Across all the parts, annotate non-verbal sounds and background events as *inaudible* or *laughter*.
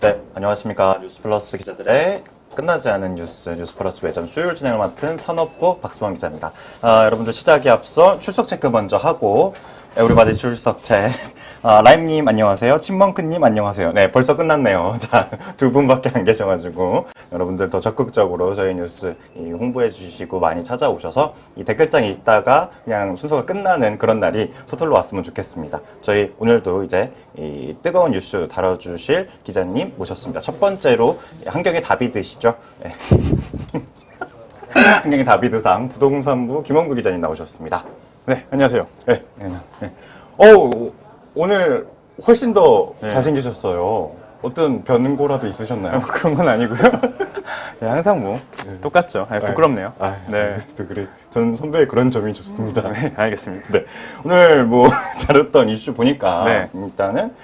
네, 안녕하십니까. 뉴스플러스 기자들의 끝나지 않은 뉴스, 뉴스플러스 외전 수요일 진행을 맡은 산업부 박수원 기자입니다. 아, 여러분들 시작에 앞서 출석 체크 먼저 하고, 에브리바디 출석 체크. 아, 라임님 안녕하세요. 친멍크님 안녕하세요. 네, 벌써 끝났네요. *laughs* 자, 두 분밖에 안 계셔가지고, 여러분들 더 적극적으로 저희 뉴스 이 홍보해 주시고 많이 찾아오셔서 이 댓글장 읽다가 그냥 순서가 끝나는 그런 날이 서툴러 왔으면 좋겠습니다. 저희 오늘도 이제 이 뜨거운 뉴스 다뤄주실 기자님 모셨습니다. 첫 번째로 한경의 다비드시죠? 네. *laughs* 한경의 다비드상 부동산부 김원구 기자님 나오셨습니다. 네, 안녕하세요. 네. 네. 네. 어, 오늘 훨씬 더 네. 잘생기셨어요. 어떤 변고라도 있으셨나요? 그런 건 아니고요. *laughs* 네, 항상 뭐 똑같죠. 아, 부끄럽네요. 아, 네. 또 그래. 전 선배의 그런 점이 좋습니다. 네, 알겠습니다. 네. 오늘 뭐 *laughs* 다뤘던 이슈 보니까 네. 일단은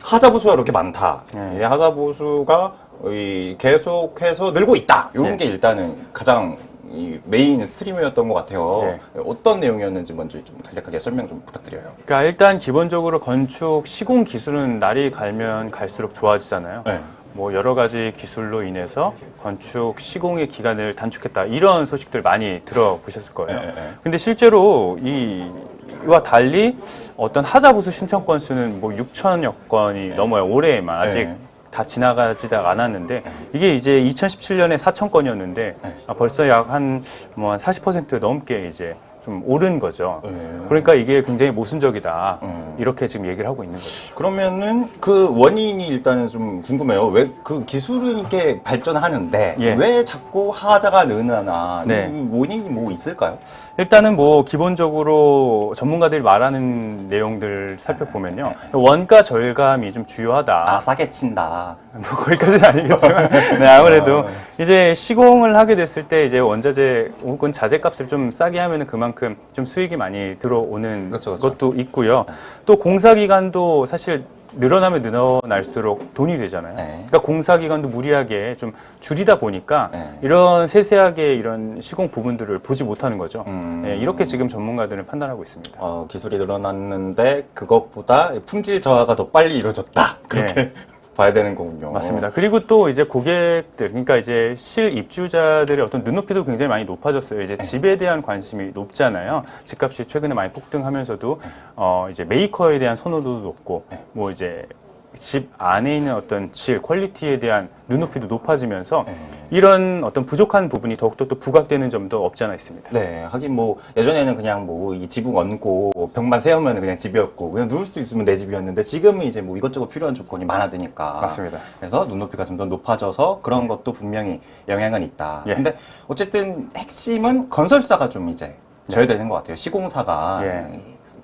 하자 보수가 이렇게 많다. 네. 이 하자 보수가 이 계속해서 늘고 있다. 이런 네. 게 일단은 가장 이 메인 스트리머였던 것 같아요. 네. 어떤 내용이었는지 먼저 좀 간략하게 설명 좀 부탁드려요. 그러니까 일단 기본적으로 건축 시공 기술은 날이 갈면 갈수록 좋아지잖아요. 네. 뭐 여러 가지 기술로 인해서 건축 시공의 기간을 단축했다 이런 소식들 많이 들어보셨을 거예요. 네, 네, 네. 근데 실제로 이와 달리 어떤 하자부수 신청 건수는 뭐 6천여 건이 넘어요. 올해에만 아직 네. 다 지나가지다 않았는데 이게 이제 2017년에 4천 건이었는데 네. 아, 벌써 약 한 뭐 한 40% 넘게 이제 좀 오른 거죠. 네. 그러니까 이게 굉장히 모순적이다. 음. 이렇게 지금 얘기를 하고 있는 거죠. 그러면은 그 원인이 일단은 좀 궁금해요. 왜 그 기술은 이렇게 발전하는데 예. 왜 자꾸 하자가 느느나 네. 이 원인이 뭐 있을까요? 일단은 뭐 기본적으로 전문가들이 말하는 내용들 살펴보면요. 원가 절감이 좀 주요하다. 아 싸게 친다. *laughs* 뭐 거기까지는 아니겠지만 *laughs* 네, 아무래도 이제 시공을 하게 됐을 때 이제 원자재 혹은 자재값을 좀 싸게 하면은 그만큼 좀 수익이 많이 들어오는 그쵸, 그쵸. 것도 있고요. 또 공사 기간도 사실 늘어나면 늘어날수록 돈이 되잖아요. 네. 그러니까 공사 기간도 무리하게 좀 줄이다 보니까 네. 이런 세세하게 이런 시공 부분들을 보지 못하는 거죠. 음. 네, 이렇게 지금 전문가들은 판단하고 있습니다. 어, 기술이 늘어났는데 그것보다 품질 저하가 더 빨리 이루어졌다. 그렇게 *laughs* 봐야 되는 거군요. 네. 맞습니다. 그리고 또 이제 고객들, 그러니까 이제 실 입주자들의 어떤 눈높이도 굉장히 많이 높아졌어요. 이제 집에 대한 관심이 높잖아요. 집값이 최근에 많이 폭등하면서도 어 이제 메이커에 대한 선호도도 높고, 뭐 이제 집 안에 있는 어떤 질, 퀄리티에 대한 눈높이도 높아지면서 이런 어떤 부족한 부분이 더욱더 또 부각되는 점도 없지 않아 있습니다. 네, 하긴 뭐 예전에는 그냥 뭐 이 지붕 얹고 벽만 세우면 그냥 집이었고 그냥 누울 수 있으면 내 집이었는데 지금은 이제 뭐 이것저것 필요한 조건이 많아지니까 맞습니다. 그래서 눈높이가 좀더 높아져서 그런 것도 분명히 영향은 있다. 예. 근데 어쨌든 핵심은 건설사가 좀 이제 져야 되는 것 같아요. 시공사가 예.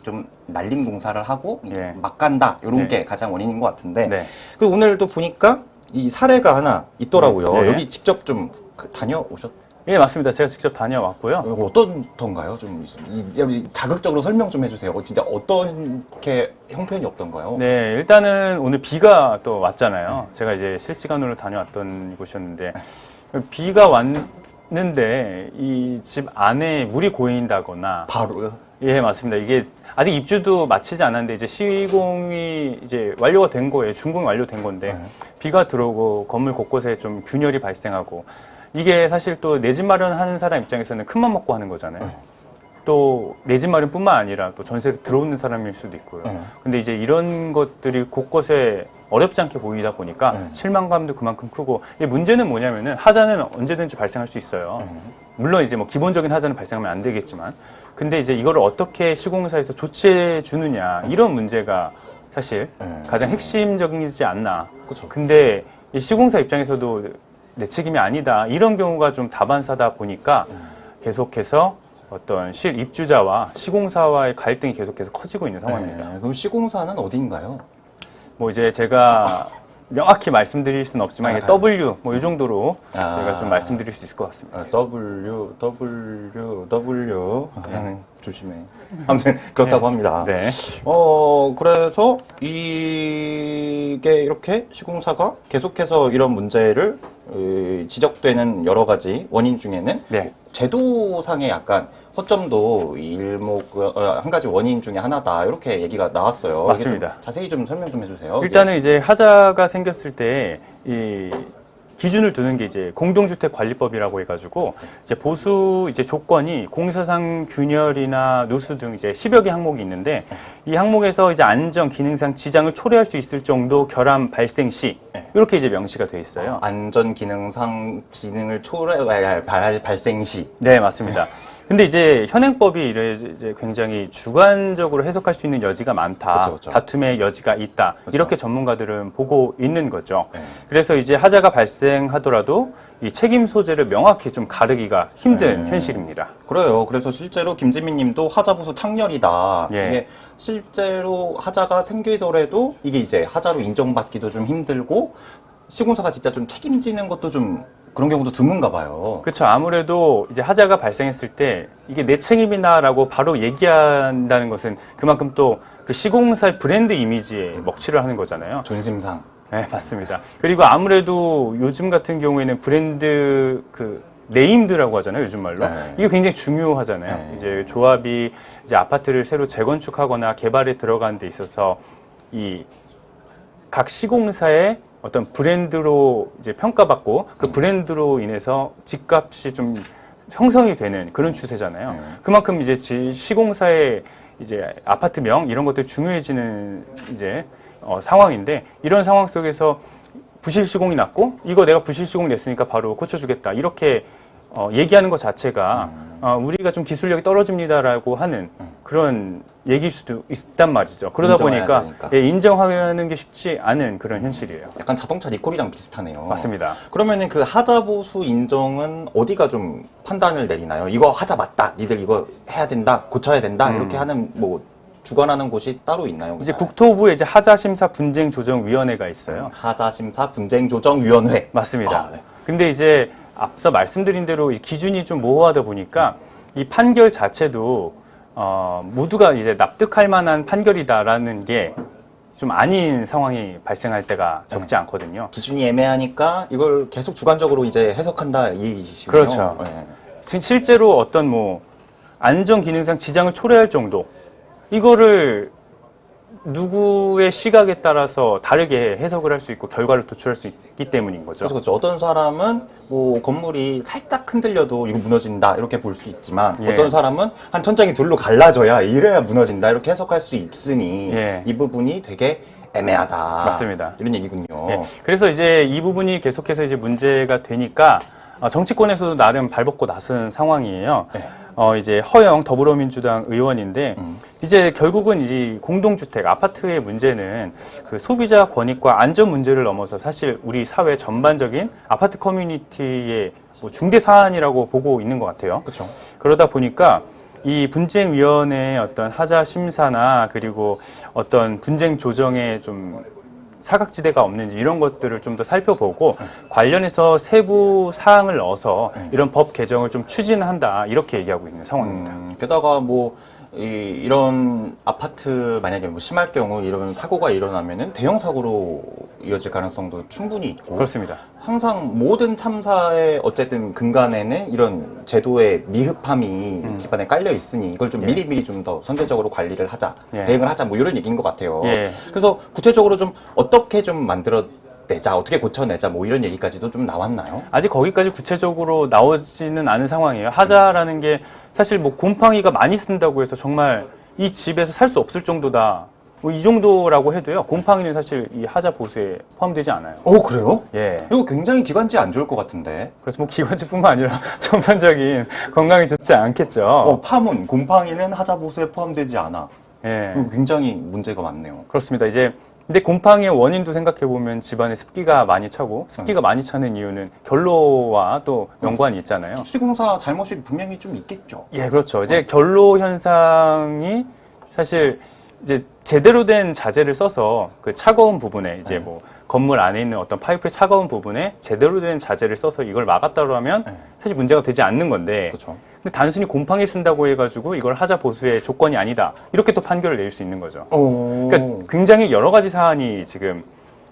좀 날림 공사를 하고 예. 막 간다 이런 네. 게 가장 원인인 것 같은데 네. 그 오늘도 보니까 이 사례가 하나 있더라고요. 네. 여기 직접 좀 다녀오셨. 예, 맞습니다. 제가 직접 다녀왔고요. 이거 어떤던가요? 좀 이, 이 자극적으로 설명 좀 해주세요. 어, 진짜 어떻게 형편이 없던가요? 네, 일단은 오늘 비가 또 왔잖아요. 제가 이제 실시간으로 다녀왔던 곳이었는데 비가 왔는데 이 집 안에 물이 고인다거나 바로요. 예, 맞습니다. 이게 아직 입주도 마치지 않았는데 이제 시공이 이제 완료가 된 거예요. 준공이 완료된 건데 네. 비가 들어오고 건물 곳곳에 좀 균열이 발생하고 이게 사실 또 내 집 마련하는 사람 입장에서는 큰맘 먹고 하는 거잖아요. 또내 집 마련뿐만 아니라 또 전세 들어오는 사람일 수도 있고요. 네. 근데 이제 이런 것들이 곳곳에 어렵지 않게 보이다 보니까 네. 실망감도 그만큼 크고 이 문제는 뭐냐면은 하자는 언제든지 발생할 수 있어요. 네. 물론 이제 뭐 기본적인 하자는 발생하면 안 되겠지만 근데 이제 이거를 어떻게 시공사에서 조치해 주느냐 이런 문제가 사실 네. 가장 핵심적이지 않나. 그쵸. 근데 이 시공사 입장에서도 내 책임이 아니다 이런 경우가 좀 다반사다 보니까 계속해서 어떤 실 입주자와 시공사와의 갈등이 계속해서 커지고 있는 상황입니다. 네, 그럼 시공사는 어디인가요? 뭐 이제 제가 명확히 말씀드릴 수는 없지만 이게 W 뭐 이 정도로 아. 제가 좀 말씀드릴 수 있을 것 같습니다. 아, W, W, W. 아, 조심해. 아무튼 그렇다고 합니다. 네. 어, 그래서 이게 이렇게 시공사가 계속해서 이런 문제를 어, 지적되는 여러 가지 원인 중에는 네. 제도상의 약간 허점도 이 일목 어, 한 가지 원인 중에 하나다 이렇게 얘기가 나왔어요. 이게 좀 맞습니다. 자세히 좀 설명 좀 해주세요. 일단은 이제 하자가 생겼을 때 이 기준을 두는 게 이제 공동주택 관리법이라고 해가지고 이제 보수 이제 조건이 공사상 균열이나 누수 등 이제 10여 개 항목이 있는데 이 항목에서 이제 안전 기능상 지장을 초래할 수 있을 정도 결함 발생 시 이렇게 이제 명시가 돼 있어요. 안전 기능상 기능을 초래할 발, 발생 시 네, 맞습니다. *laughs* 근데 이제 현행법이 이래 이제 굉장히 주관적으로 해석할 수 있는 여지가 많다. 그쵸, 그쵸. 다툼의 여지가 있다. 그쵸. 이렇게 전문가들은 보고 있는 거죠. 네. 그래서 이제 하자가 발생하더라도 이 책임 소재를 명확히 좀 가르기가 힘든 네. 현실입니다. 그래요. 그래서 실제로 김지민 님도 하자부수 창렬이다. 예. 이게 실제로 하자가 생기더라도 이게 이제 하자로 인정받기도 좀 힘들고 시공사가 진짜 좀 책임지는 것도 좀 그런 경우도 드문가 봐요. 그렇죠. 아무래도 이제 하자가 발생했을 때 이게 내 책임이나라고 바로 얘기한다는 것은 그만큼 또 그 시공사의 브랜드 이미지에 먹칠을 하는 거잖아요. 존심상. 네, 맞습니다. 그리고 아무래도 요즘 같은 경우에는 브랜드 그 네임드라고 하잖아요, 요즘 말로. 네. 이게 굉장히 중요하잖아요. 네. 이제 조합이 이제 아파트를 새로 재건축하거나 개발에 들어가는 데 있어서 이 각 시공사의 어떤 브랜드로 이제 평가받고 그 브랜드로 인해서 집값이 좀 형성이 되는 그런 추세잖아요. 네. 그만큼 이제 지- 시공사의 이제 아파트명 이런 것들이 중요해지는 이제 어, 상황인데 이런 상황 속에서 부실 시공이 났고 이거 내가 부실 시공 냈으니까 바로 고쳐주겠다 이렇게 어, 얘기하는 것 자체가 어, 우리가 좀 기술력이 떨어집니다라고 하는 그런 얘기일 수도 있단 말이죠. 그러다 인정해야 보니까 되니까. 예, 인정하는 게 쉽지 않은 그런 현실이에요. 약간 자동차 리콜이랑 비슷하네요. 맞습니다. 그러면은 그 하자 보수 인정은 어디가 좀 판단을 내리나요? 이거 하자 맞다. 니들 이거 해야 된다. 고쳐야 된다. 이렇게 하는 뭐 주관하는 곳이 따로 있나요? 음. 이제 국토부에 이제 하자 심사 분쟁 조정 위원회가 있어요. 하자 심사 분쟁 조정 위원회. 맞습니다. 아, 네. 근데 이제 앞서 말씀드린 대로 이 기준이 좀 모호하다 보니까 이 판결 자체도 어, 모두가 이제 납득할 만한 판결이다라는 게 좀 아닌 상황이 발생할 때가 적지 네. 않거든요. 기준이 애매하니까 이걸 계속 주관적으로 이제 해석한다 이 얘기시군요. 그렇죠. 네. 실- 실제로 어떤 뭐 안전 기능상 지장을 초래할 정도 이거를 누구의 시각에 따라서 다르게 해석을 할 수 있고 결과를 도출할 수 있기 때문인 거죠. 그렇죠, 그렇죠. 어떤 사람은 뭐 건물이 살짝 흔들려도 이거 무너진다 이렇게 볼 수 있지만 예. 어떤 사람은 한 천장이 둘로 갈라져야 이래야 무너진다 이렇게 해석할 수 있으니 예. 이 부분이 되게 애매하다. 맞습니다. 이런 얘기군요. 예, 그래서 이제 이 부분이 계속해서 이제 문제가 되니까 어, 정치권에서도 나름 발벗고 나선 상황이에요. 네. 어, 이제 허영 더불어민주당 의원인데 음. 이제 결국은 이 공동주택 아파트의 문제는 그 소비자 권익과 안전 문제를 넘어서 사실 우리 사회 전반적인 아파트 커뮤니티의 뭐 중대 사안이라고 보고 있는 것 같아요. 그렇죠. 그러다 보니까 이 분쟁위원회의 어떤 하자 심사나 그리고 어떤 분쟁 조정에 좀 사각지대가 없는지 이런 것들을 좀 더 살펴보고 관련해서 세부 사항을 넣어서 이런 법 개정을 좀 추진한다 이렇게 얘기하고 있는 상황입니다. 음, 게다가 뭐 이, 런 아파트 만약에 뭐 심할 경우 이런 사고가 일어나면은 대형 사고로 이어질 가능성도 충분히 있고 그렇습니다. 항상 모든 참사의 어쨌든 근간에는 이런 제도의 미흡함이 기반에 깔려 있으니 이걸 좀 음. 예. 미리미리 좀 더 선제적으로 관리를 하자, 예. 대응을 하자 뭐 이런 얘기인 것 같아요. 예. 그래서 구체적으로 좀 어떻게 좀 만들어 내자, 어떻게 고쳐내자 뭐 이런 얘기까지도 좀 나왔나요? 아직 거기까지 구체적으로 나오지는 않은 상황이에요. 하자라는 게 사실 뭐 곰팡이가 많이 쓴다고 해서 정말 이 집에서 살 수 없을 정도다. 뭐 이 정도라고 해도요. 곰팡이는 사실 이 하자 보수에 포함되지 않아요. 어 그래요? 예. 이거 굉장히 기관지 안 좋을 것 같은데. 그래서 뭐 기관지뿐만 아니라 *laughs* 전반적인 건강이 좋지 않겠죠. 어, 파문, 곰팡이는 하자 보수에 포함되지 않아. 예. 이거 굉장히 문제가 많네요. 그렇습니다. 이제 근데 곰팡이의 원인도 생각해 보면 집안에 습기가 많이 차고 습기가 많이 차는 이유는 결로와 또 연관이 있잖아요. 시공사 잘못이 분명히 좀 있겠죠. 예, 그렇죠. 이제 결로 현상이 사실 이제 제대로 된 자재를 써서 그 차가운 부분에 이제 뭐 건물 안에 있는 어떤 파이프의 차가운 부분에 제대로 된 자재를 써서 이걸 막았다고 하면 네. 사실 문제가 되지 않는 건데 그렇죠. 근데 단순히 곰팡이 쓴다고 해가지고 이걸 하자 보수의 조건이 아니다 이렇게 또 판결을 내릴 수 있는 거죠. 오. 그러니까 굉장히 여러 가지 사안이 지금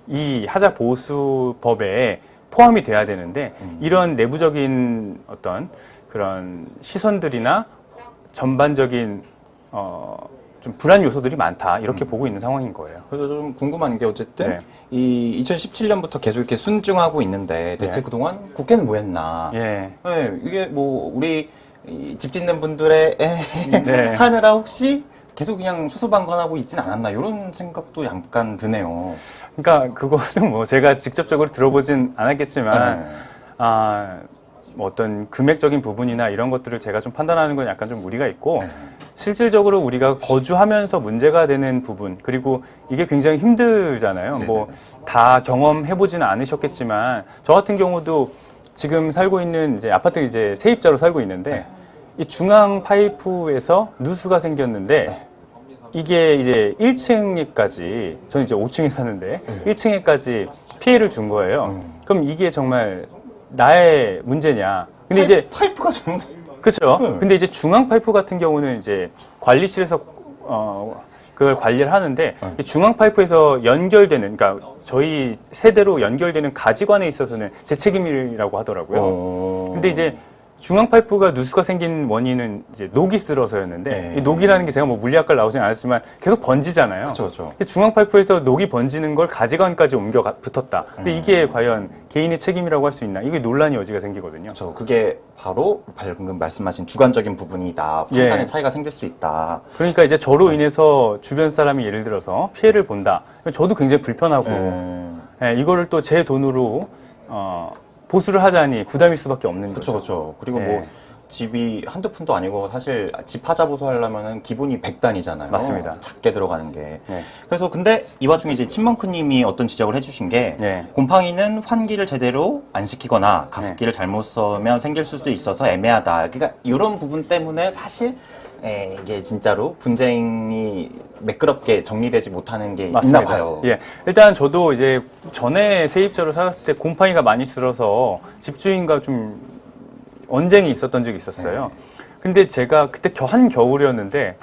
이 하자 보수법에 포함이 돼야 되는데 이런 내부적인 어떤 그런 시선들이나 전반적인 어, 좀 불안 요소들이 많다 이렇게 보고 있는 상황인 거예요. 그래서 좀 궁금한 게 어쨌든 네. 이 2017년부터 계속 이렇게 순증하고 있는데 대체 네. 그동안 국회는 뭐 했나? 예. 네, 이게 뭐 우리 이집 짓는 분들의 에, *laughs* 네. *laughs* 하느라 혹시 계속 그냥 수수방관하고 있진 않았나 이런 생각도 약간 드네요. 그러니까 그거는 뭐 제가 직접적으로 들어보진 않았겠지만 네. 아, 뭐 어떤 금액적인 부분이나 이런 것들을 제가 좀 판단하는 건 약간 좀 무리가 있고 네. 실질적으로 우리가 거주하면서 문제가 되는 부분 그리고 이게 굉장히 힘들잖아요. 네네네. 뭐다 경험해 보지는 않으셨겠지만 저 같은 경우도 지금 살고 있는 이제 아파트 이제 세입자로 살고 있는데 네. 이 중앙 파이프에서 누수가 생겼는데 네. 이게 이제 1층에까지 저는 이제 5층에 사는데 네. 1층에까지 피해를 준 거예요. 음. 그럼 이게 정말 나의 문제냐? 근데 이제 파이프가 잘못 그렇죠. 네. 근데 이제 중앙 파이프 같은 경우는 이제 관리실에서 어 그걸 관리를 하는데 네. 이 중앙 파이프에서 연결되는 그러니까 저희 세대로 연결되는 가지관에 있어서는 제 책임이라고 하더라고요. 어... 근데 이제 중앙 파이프가 누수가 생긴 원인은 이제 녹이 쓸어서였는데 네. 이 녹이라는 게 제가 뭐 물리학과를 나오진 않았지만 계속 번지잖아요. 그렇죠, 그렇죠. 중앙 파이프에서 녹이 번지는 걸 가지관까지 옮겨 가- 붙었다. 근데 음. 이게 과연 개인의 책임이라고 할 수 있나? 이게 논란의 여지가 생기거든요. 저 그게 바로 방금 말씀하신 주관적인 부분이다. 판단의 예. 차이가 생길 수 있다. 그러니까 이제 저로 인해서 주변 사람이 예를 들어서 피해를 본다. 저도 굉장히 불편하고 음... 예, 이거를 또 제 돈으로 어, 보수를 하자니 부담일 수밖에 없는 그렇죠, 거죠. 그렇죠. 그리고 예. 뭐 집이 한두 푼도 아니고 사실 집 하자 보수 하려면은 기본이 100단이잖아요. 맞습니다. 작게 들어가는 게. 네. 그래서 근데 이 와중에 이제 친먼크님이 어떤 지적을 해주신 게 네. 곰팡이는 환기를 제대로 안 시키거나 가습기를 잘못 써면 생길 수도 있어서 애매하다. 그러니까 이런 부분 때문에 사실 에, 이게 진짜로 분쟁이 매끄럽게 정리되지 못하는 게 있나. 봐요. 예. 일단 저도 이제 전에 세입자로 살았을 때 곰팡이가 많이 들어서 집주인과 좀 언쟁이 있었던 적이 있었어요. 근데 제가 그때 겨- 한 겨울이었는데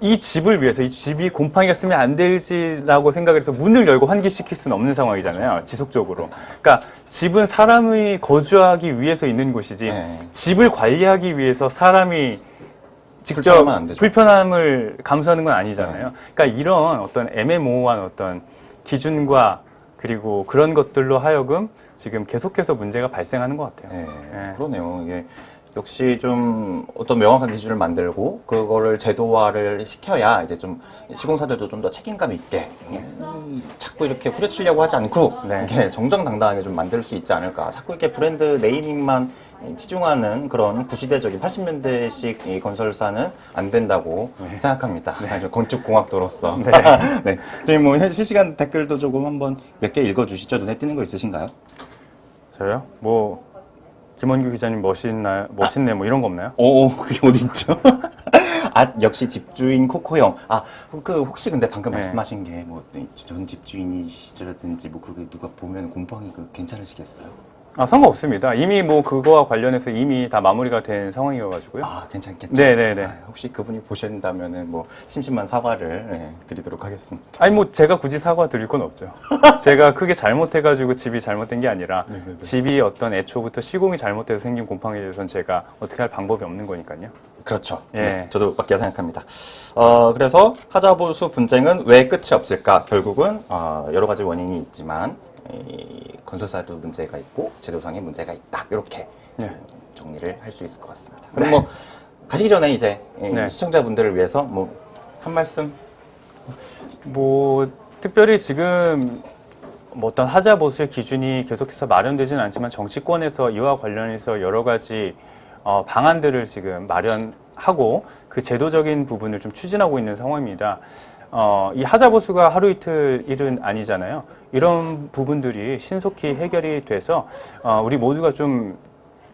이 집을 위해서 이 집이 곰팡이가 쓰면 안 되지라고 생각을 해서 문을 열고 환기시킬 수는 없는 상황이잖아요. 지속적으로. 그러니까 집은 사람이 거주하기 위해서 있는 곳이지 네. 집을 관리하기 위해서 사람이 직접. 불편함을 감수하는 건 아니잖아요. 그러니까 이런 어떤 애매모호한 어떤 기준과 그리고 그런 것들로 하여금 지금 계속해서 문제가 발생하는 것 같아요. 네, 예. 그러네요. 이게 역시 좀 어떤 명확한 기준을 만들고 그거를 제도화를 시켜야 이제 좀 시공사들도 좀 더 책임감 있게 음, 자꾸 이렇게 후려치려고 하지 않고 네. 이렇게 정정당당하게 좀 만들 수 있지 않을까. 자꾸 이렇게 브랜드 네이밍만 치중하는 그런 구시대적인 80년대식 이 건설사는 안 된다고 생각합니다. 아주 건축공학도로서. 네. *laughs* 네. 저희 뭐 실시간 댓글도 조금 한번 몇 개 읽어주시죠. 눈에 띄는 거 있으신가요? 저요? 뭐 김원규 기자님 멋있나요? 멋있네 뭐 이런 거 없나요? 오, 그게 어디 있죠? *laughs* 아, 역시 집주인 코코 형. 아, 그 혹시 근데 방금 네. 말씀하신 게 뭐 전 집주인이시라든지 뭐 그게 누가 보면 곰팡이 그 괜찮으시겠어요? 아 상관없습니다. 이미 뭐 그거와 관련해서 이미 다 마무리가 된 상황이어가지고요. 아, 괜찮겠죠? 네네네. 아, 혹시 그분이 보신다면은 뭐 심심한 사과를 네, 드리도록 하겠습니다. 아니 뭐 제가 굳이 사과 드릴 건 없죠. *laughs* 제가 크게 잘못해가지고 집이 잘못된 게 아니라 네네네. 집이 어떤 애초부터 시공이 잘못돼서 생긴 곰팡이에 대해서는 제가 어떻게 할 방법이 없는 거니까요. 그렇죠. 예. 네, 저도 맞게 생각합니다. 어, 그래서 하자보수 분쟁은 왜 끝이 없을까? 결국은 어, 여러 가지 원인이 있지만 이 건설사도 문제가 있고 제도상의 문제가 있다. 이렇게 네. 정리를 할 수 있을 것 같습니다. 그럼 뭐 가시기 전에 이제 이 네. 시청자분들을 위해서 뭐 한 말씀 뭐 특별히 지금 뭐 어떤 하자 보수의 기준이 계속해서 마련되지는 않지만 정치권에서 이와 관련해서 여러 가지 어, 방안들을 지금 마련하고 그 제도적인 부분을 좀 추진하고 있는 상황입니다. 어, 이 하자 보수가 하루 이틀 일은 아니잖아요. 이런 부분들이 신속히 해결이 돼서 어, 우리 모두가 좀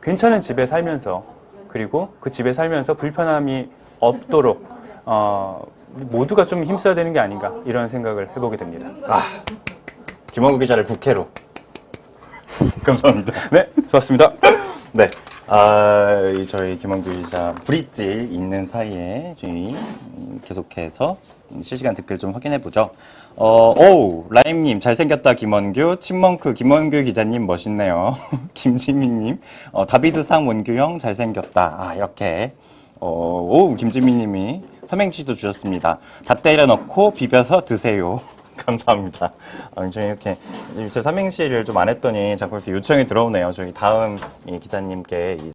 괜찮은 집에 살면서 그리고 그 집에 살면서 불편함이 없도록 어, 모두가 좀 힘써야 되는 게 아닌가 이런 생각을 해보게 됩니다. 김원구 기자를 국회로 *laughs* 감사합니다. 네, 좋았습니다. 네. 아, 이 저희 김원규 기자 브릿지 있는 사이에 저희 음, 계속해서 실시간 댓글 좀 확인해 보죠. 어, 오우, 라임님, 잘생겼다, 김원규. 친멍크, 김원규 기자님, 멋있네요. *laughs* 김지민님, 어, 다비드상 원규 형, 잘생겼다. 아, 이렇게. 어, 오, 김지민님이 삼행시도 주셨습니다. 다 때려 넣고 비벼서 드세요. *laughs* 감사합니다. 어, 저희 이렇게 제 삼행시를 좀 안 했더니 자꾸 이렇게 요청이 들어오네요. 저희 다음 이 기자님께 이